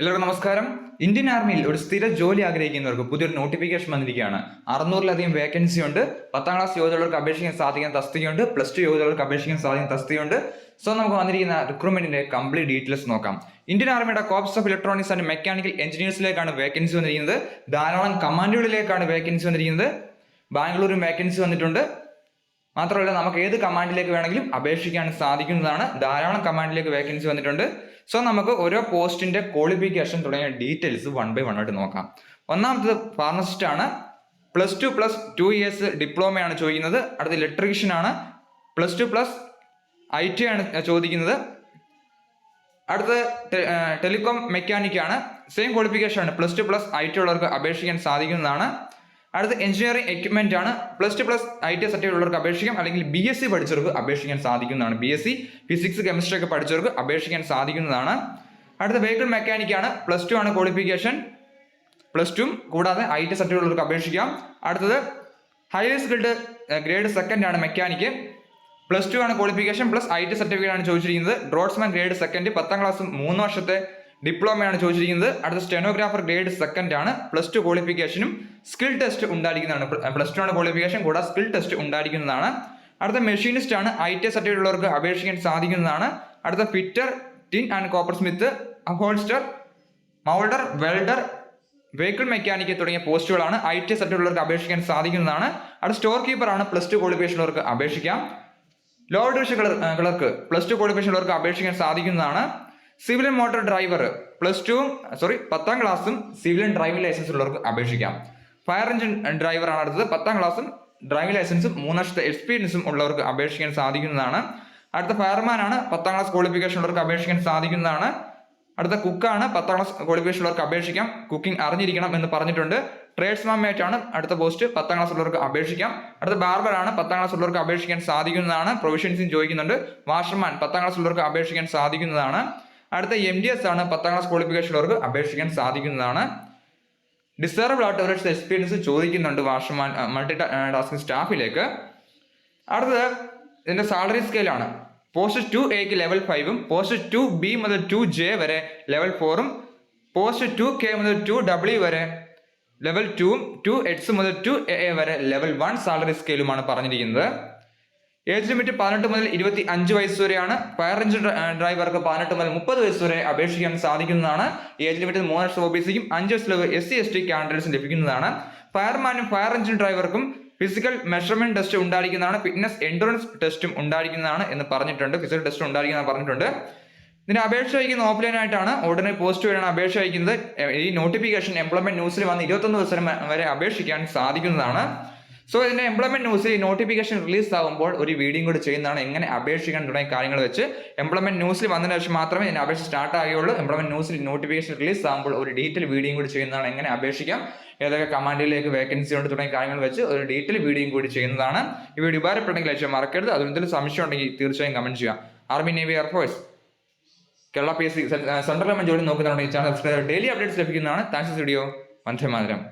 എല്ലാവർക്കും നമസ്കാരം. ഇന്ത്യൻ ആർമിയിൽ ഒരു സ്ഥിര ജോലി ആഗ്രഹിക്കുന്നവർക്ക് പുതിയൊരു നോട്ടിഫിക്കേഷൻ വന്നിരിക്കുകയാണ്. അറുന്നൂറിലധികം വേക്കൻസി ഉണ്ട്. പത്താം ക്ലാസ് യോഗ്യതയുള്ളവർക്ക് അപേക്ഷിക്കാൻ സാധിക്കുന്ന തസ്തികയുണ്ട്. പ്ലസ് ടു യോഗ്യതയുള്ളവർക്ക് അപേക്ഷിക്കാൻ സാധിക്കുന്ന തസ്തികയുണ്ട്. സോ നമുക്ക് വന്നിരിക്കുന്ന റിക്രൂട്ട്മെന്റിന്റെ കംപ്ലീറ്റ് ഡീറ്റെയിൽസ് നോക്കാം. ഇന്ത്യൻ ആർമിയുടെ corps of electronics and mechanical എഞ്ചിനീയേഴ്സിലേക്കാണ് vacancy വന്നിരിക്കുന്നത്. ധാരാളം കമാൻഡുകളിലേക്കാണ് വേക്കൻസി വന്നിരിക്കുന്നത്. ബാംഗ്ലൂരും വേക്കൻസി വന്നിട്ടുണ്ട്. മാത്രമല്ല നമുക്ക് ഏത് കമാൻഡിലേക്ക് വേണമെങ്കിലും അപേക്ഷിക്കാൻ സാധിക്കുന്നതാണ്. ധാരാളം കമാൻഡിലേക്ക് വേക്കൻസി വന്നിട്ടുണ്ട്. സോ നമുക്ക് ഓരോ പോസ്റ്റിന്റെ ക്വാളിഫിക്കേഷൻ തുടങ്ങിയ ഡീറ്റെയിൽസ് വൺ ബൈ വൺ ആയിട്ട് നോക്കാം. ഒന്നാമത്തത് ഫാർമസിസ്റ്റ് ആണ്. Plus two plus two years ഡിപ്ലോമയാണ് ചോദിക്കുന്നത്. അടുത്ത ഇലക്ട്രീഷ്യൻ ആണ്. Plus two plus I T ആണ് ചോദിക്കുന്നത്. അടുത്ത ടെലികോം മെക്കാനിക് ആണ്. സെയിം ക്വാളിഫിക്കേഷൻ ആണ്. Plus two plus I T ഉള്ളവർക്ക് അപേക്ഷിക്കാൻ സാധിക്കുന്നതാണ്. അടുത്ത എഞ്ചിനീയറിംഗ് എക്യുപ്മെന്റ് ആണ്. Plus two plus I T certificate ഉള്ളവർക്ക് അപേക്ഷിക്കാം. അല്ലെങ്കിൽ ബി എസ് സി പഠിച്ചവർക്ക് അപേക്ഷിക്കാൻ സാധിക്കുന്നതാണ്. B S C physics chemistry ഒക്കെ പഠിച്ചവർക്ക് അപേക്ഷിക്കാൻ സാധിക്കുന്നതാണ്. അടുത്ത വെഹിക്കിൾ മെക്കാനിക് ആണ്. പ്ലസ് ടു ആണ് ക്വാളിഫിക്കേഷൻ പ്ലസ് ടു കൂടാതെ ഐ ടി സർട്ടിഫിക്കറ്റ് ഉള്ളവർക്ക് അപേക്ഷിക്കാം. അടുത്തത് ഹയർ സ്കിൽഡ് ഗ്രേഡ് സെക്കൻഡ് ആണ് മെക്കാനിക് പ്ലസ് ടു ആണ് qualification plus I T certificate ആണ് ചോദിച്ചിരിക്കുന്നത്. ഡ്രോട്ട്സ്മാൻ ഗ്രേഡ് സെക്കൻഡ് പത്താം ക്ലാസ് മൂന്ന് വർഷത്തെ ഡിപ്ലോമയാണ് ചോദിച്ചിരിക്കുന്നത്. അടുത്ത സ്റ്റെനോഗ്രാഫർ ഗ്രേഡ് സെക്കൻഡ് ആണ്. പ്ലസ് ടു ക്വാളിഫിക്കേഷനും സ്കിൽ ടെസ്റ്റ് ഉണ്ടായിരിക്കുന്നതാണ്. പ്ലസ് ടു ആണ് ക്വാളിഫിക്കേഷൻ കൂടാതെ സ്കിൽ ടെസ്റ്റ് ഉണ്ടായിരിക്കുന്നതാണ്. അടുത്ത മെഷീനിസ്റ്റ് ആണ്. ഐ ടി സർട്ടിഫിക്കറ്റ് ഉള്ളവർക്ക് അപേക്ഷിക്കാൻ സാധിക്കുന്നതാണ്. അടുത്ത fitter tin and copper smith holster moulder welder vehicle mechanic തുടങ്ങിയ പോസ്റ്റുകളാണ് ഐ ടി സർട്ടിഫിക്കറ്റ് ഉള്ളവർക്ക് അപേക്ഷിക്കാൻ സാധിക്കുന്നതാണ്. അടുത്ത സ്റ്റോർ കീപ്പർ ആണ്. പ്ലസ് ടു ക്വാളിഫിക്കേഷൻ ഉള്ളവർക്ക് അപേക്ഷിക്കാം. Low division clerk plus two qualification ഉള്ളവർക്ക് അപേക്ഷിക്കാൻ സാധിക്കുന്നതാണ്. Civil motor driver plus two sorry പത്താം ക്ലാസ്സും സിവിൽ ഡ്രൈവിംഗ് ലൈസൻസ് ഉള്ളവർക്ക് അപേക്ഷിക്കാം. ഫയർ എഞ്ചിൻ ആണ് അടുത്തത്. പത്താം ക്ലാസ്സും ഡ്രൈവിംഗ് ലൈസൻസും മൂന്ന് വർഷത്തെ എക്സ്പീരിയൻസും ഉള്ളവർക്ക് അപേക്ഷിക്കാൻ സാധിക്കുന്നതാണ്. അടുത്ത ഫയർമാൻ ആണ് പത്താം ക്ലാസ് ക്വാളിഫിക്കേഷൻ ഉള്ളവർക്ക് അപേക്ഷിക്കാൻ സാധിക്കുന്നതാണ്. അടുത്ത കുക്കാണ് പത്താം ക്ലാസ് ക്വാളിഫിക്കേഷൻ ഉള്ളവർക്ക് അപേക്ഷിക്കാം. കുക്കിംഗ് അറിഞ്ഞിരിക്കണം എന്ന് പറഞ്ഞിട്ടുണ്ട്. ട്രേഡ്സ്മാൻ മേറ്റ് ആണ് അടുത്ത പോസ്റ്റ് പത്താം ക്ലാസ് ഉള്ളവർക്ക് അപേക്ഷിക്കാം. അടുത്ത ബാർബറാണ് പത്താം ക്ലാസ് ഉള്ളവർക്ക് അപേക്ഷിക്കാൻ സാധിക്കുന്നതാണ്. പ്രൊവിഷൻസും ചോദിക്കുന്നുണ്ട്. വാഷർമാൻ പത്താം ക്ലാസ് ഉള്ളവർക്ക് അപേക്ഷിക്കാൻ സാധിക്കുന്നതാണ്. അടുത്ത എം ഡി എസ് ആണ് പത്താം ക്ലാസ് ക്വാളിഫിക്കേഷൻ അവർക്ക് അപേക്ഷിക്കാൻ സാധിക്കുന്നതാണ്. ഡിസേർബിൾ ആയിട്ട് അവരുടെ എക്സ്പീരിയൻസ് ചോദിക്കുന്നുണ്ട് വാഷർമാൻ മൾട്ടി ടാസ്കിംഗ് സ്റ്റാഫിലേക്ക്. അടുത്തത് ഇതിന്റെ സാലറി സ്കെയിലാണ് പോസ്റ്റ് ടു എക്ക് ലെവൽ ഫൈവും പോസ്റ്റ് ടു ബി മുതൽ ടു ജെ വരെ ലെവൽ ഫോറും പോസ്റ്റ് ടു കെ മുതൽ ടു ഡബ്ല്യു വരെ ലെവൽ ടുവും ടു എക്സ് മുതൽ ടു എ വരെ ലെവൽ വൺ സാലറി സ്കെയിലുമാണ് പറഞ്ഞിരിക്കുന്നത്. ഏജ് ലിമിറ്റ് പതിനെട്ട് മുതൽ ഇരുപത്തി അഞ്ച് വയസ്സ് വരെയാണ്. ഫയർ ഡ്രൈവർക്ക് പതിനെട്ട് മുതൽ മുപ്പത് വയസ്സ് വരെ അപേക്ഷിക്കാൻ സാധിക്കുന്നതാണ്. ഏജ് ലിമിറ്റ് മൂന്ന് വർഷം ഒ ബി സിക്കും അഞ്ച് വയസ്സിൽ എസ് സി എസ് ടി കാൻഡിഡേറ്റ്സും ലഭിക്കുന്നതാണ്. ഫയർമാനും ഫയർ എഞ്ചിൻ ഡ്രൈവർക്കും ഫിസിക്കൽ മെഷർമെന്റ് ടെസ്റ്റ് ഉണ്ടായിരിക്കുന്നതാണ്. ഫിറ്റ്നസ് എൻഡുറൻസ് ടെസ്റ്റും ഉണ്ടായിരിക്കുന്നതാണ് എന്ന് പറഞ്ഞിട്ടുണ്ട്. ഫിസിക്കൽ ടെസ്റ്റ് ഉണ്ടായിരിക്കുന്ന പറഞ്ഞിട്ടുണ്ട്. ഇതിന് അപേക്ഷ അയക്കുന്ന ഓഫ്ലൈൻ ആയിട്ടാണ് ഉടനെ പോസ്റ്റ് വഴിയാണ് അപേക്ഷ അയക്കുന്നത്. ഈ നോട്ടിഫിക്കേഷൻ എംപ്ലോയ്മെന്റ് ന്യൂസിൽ വന്ന് ഇരുപത്തൊന്ന് ദിവസം വരെ അപേക്ഷിക്കാൻ സാധിക്കുന്നതാണ്. സോ ഇതിന്റെ എംപ്ലോയ്മെന്റ് ന്യൂസിൽ നോട്ടിഫിക്കേഷൻ റിലീസ് ആകുമ്പോൾ ഒരു വീഡിയോ കൂടി ചെയ്യുന്നതാണ്. എങ്ങനെ അപേക്ഷിക്കാൻ തുടങ്ങിയ കാര്യങ്ങൾ വെച്ച് എംപ്ലോയ്മെന്റ് ന്യൂസിൽ വന്നതിന് ശേഷം മാത്രമേ ഇതിന്റെ അപേക്ഷ സ്റ്റാർട്ട് ആകുകയുള്ളൂ എംപ്ലോയ്മെന്റ് ന്യൂസിൽ നോട്ടിഫിക്കേഷൻ റിലീസ് ആകുമ്പോൾ ഒരു ഡീറ്റെയിൽ വീഡിയോ കൂടി ചെയ്യുന്നതാണ്. എങ്ങനെ അപേക്ഷിക്കാം? ഏതൊക്കെ കമാൻഡിലേക്ക് വേക്കൻസി ഉണ്ട് തുടങ്ങിയ കാര്യങ്ങൾ വെച്ച് ഒരു ഡീറ്റെയിൽ വീഡിയോ കൂടി ചെയ്യുന്നതാണ്. ഈ വീഡിയോ ഉപകാരപ്പെട്ടെങ്കിൽ അയച്ചാൽ മറക്കരുത്. അതിൽ എന്തെങ്കിലും സംശയം ഉണ്ടെങ്കിൽ തീർച്ചയായും കമന്റ് ചെയ്യാം. Army navy air force Kerala P S C central government ജോലി നോക്കുന്നുണ്ടെങ്കിൽ ചാനൽ സബ്സ്ക്രൈബ് ഡെയിലി അപ്ഡേറ്റ്സ് ലഭിക്കുന്നതാണ്. Thanks video Vande Mataram.